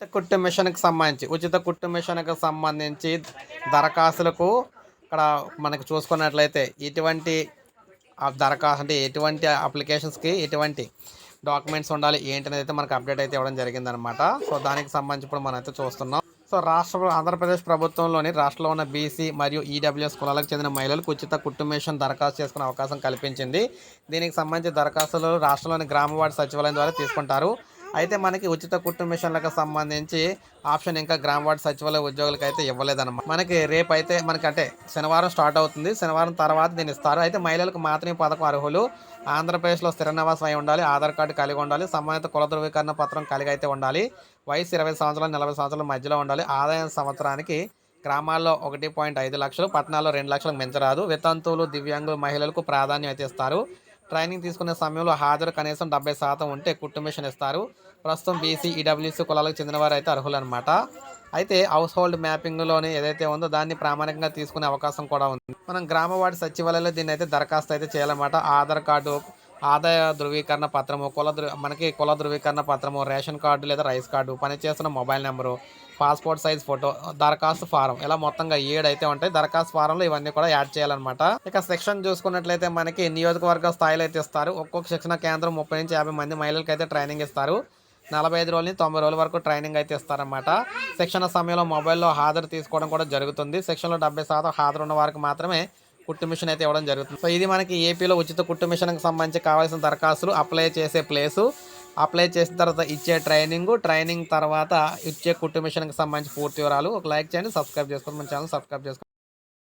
ఉచిత కుట్టు మిషన్కి సంబంధించి ఉచిత కుట్టు మిషన్కి సంబంధించి దరఖాస్తులకు ఇక్కడ మనకు చూసుకున్నట్లయితే ఎటువంటి దరఖాస్తు అంటే ఎటువంటి అప్లికేషన్స్కి ఎటువంటి డాక్యుమెంట్స్ ఉండాలి ఏంటనేది అయితే మనకు అప్డేట్ అయితే ఇవ్వడం జరిగిందనమాట సో దానికి సంబంధించి ఇప్పుడు మనం అయితే చూస్తున్నాం. సో రాష్ట్ర ఆంధ్రప్రదేశ్ ప్రభుత్వంలోని రాష్ట్రంలో ఉన్న బీసీ మరియు ఈడబ్ల్యూఎస్ కులాలకు చెందిన మహిళలకు ఉచిత కుట్టు మిషన్ దరఖాస్తు చేసుకునే అవకాశం కల్పించింది. దీనికి సంబంధించి దరఖాస్తులు రాష్ట్రంలోని గ్రామ సచివాలయం ద్వారా తీసుకుంటారు. అయితే మనకి ఉచిత కుట్టు మిషన్లకు సంబంధించి ఆప్షన్ ఇంకా గ్రామ వార్డు సచివాలయ ఉద్యోగులకు అయితే ఇవ్వలేదన్నమాట. మనకి రేపు అయితే మనకి అంటే శనివారం స్టార్ట్ అవుతుంది. శనివారం తర్వాత దీన్ని ఇస్తారు. అయితే మహిళలకు మాత్రమే పథకం అర్హులు. ఆంధ్రప్రదేశ్లో స్థిర నివాసం అయి ఉండాలి. ఆధార్ కార్డు కలిగి ఉండాలి. సంబంధిత కుల ధృవీకరణ పత్రం కలిగి అయితే ఉండాలి. వయసు ఇరవై సంవత్సరాలు నలభై సంవత్సరాల మధ్యలో ఉండాలి. ఆదాయం సంవత్సరానికి గ్రామాల్లో ఒకటి పాయింట్ ఐదు లక్షలు పట్టణాల్లో రెండు లక్షలకు మించరాదు. వితంతువులు దివ్యాంగులు మహిళలకు ప్రాధాన్యత ఇస్తారు. ట్రైనింగ్ తీసుకునే సమయంలో హాజరు కనీసం డెబ్బై శాతం ఉంటే కుటుంబేషన్ ఇస్తారు. ప్రస్తుతం బీసీ ఈడబ్ల్యూసీ కులాలకు చెందిన వారు అయితే అర్హులన్నమాట. అయితే హౌస్ హోల్డ్ మ్యాపింగ్లోనే ఏదైతే ఉందో దాన్ని ప్రామాణికంగా తీసుకునే అవకాశం కూడా ఉంది. మనం గ్రామవాడి సచివాలయంలో దీన్ని అయితే దరఖాస్తు అయితే చేయాలన్నమాట. ఆధార్ కార్డు ఆదాయ ధృవీకరణ పత్రము కుల ధృ మనకి కుల ధృవీకరణ పత్రము రేషన్ కార్డు లేదా రైస్ కార్డు పనిచేస్తున్న mobile number passport size photo దరఖాస్తు ఫారం. ఇలా మొత్తంగా ఏడు అయితే ఉంటాయి దరఖాస్తు ఫారంలో ఇవన్నీ కూడా యాడ్ చేయాలన్నమాట. ఇక సెక్షన్ చూసుకున్నట్లయితే మనకి నియోజకవర్గ స్థాయిలో అయితే ఇస్తారు. ఒక్కొక్క శిక్షణ కేంద్రం ముప్పై నుంచి యాభై మంది మహిళలకు అయితే ట్రైనింగ్ ఇస్తారు. నలభై ఐదు రోజుల నుంచి తొంభై రోజుల వరకు ట్రైనింగ్ అయితే ఇస్తారన్నమాట. శిక్షణ సమయంలో మొబైల్లో హాజరు తీసుకోవడం కూడా జరుగుతుంది. శిక్షణలో డెబ్బై శాతం హాజరు ఉన్న వారికి మాత్రమే కుట్టు మిషన్ అయితే ఇవ్వడం జరుగుతుంది. సో ఇది మనకి ఏపీలో ఉచిత కుట్టు మిషన్కి సంబంధించి కావాల్సిన దరఖాస్తులు అప్లై చేసే ప్లేసు. అప్లై చేసిన తర్వాత ఇచ్చే ట్రైనింగ్ ట్రైనింగ్ తర్వాత ఇచ్చే కుట్టు మిషన్కి సంబంధించి పూర్తి వివరాలు. ఒక లైక్ చేయండి సబ్స్క్రైబ్ చేసుకోండి మన ఛానల్ సబ్స్క్రైబ్ చేసుకోండి.